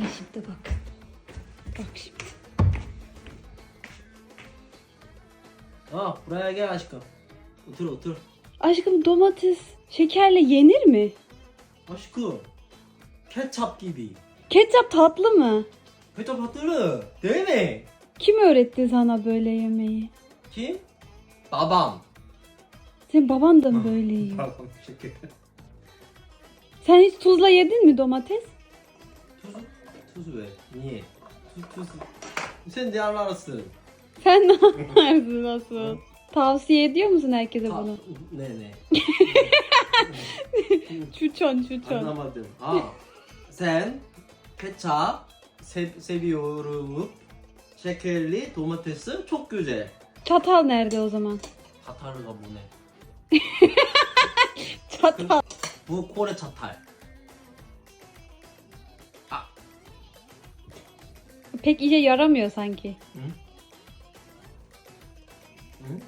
Bakın şimdi bak. Bak şimdi. Ah buraya gel aşkım. Otur otur. Aşkım domates şekerle yenir mi? Aşkım. Ketçap gibi. Ketçap tatlı mı? Ketçap hatırlı. Değil mi? Kim öğretti sana böyle yemeği? Kim? Babam. Senin baban da mı böyle yiyor? Pardon şeker. Sen hiç tuzla yedin mi domates? Tuz Sen de ararsın. Sen ne yaparsın nasıl? Tavsiye ediyor musun herkese Ta- bunu? Ne ne? Çuçon çuçon. Anlamadım. Aa, sen ketçap sev- seviyorum. Şekerli domatesi çok güzel. Çatal nerede o zaman? Çatal가 bu ne? Çatal. Bu Kore çatal. Pek işe yaramıyor sanki. 응? 응?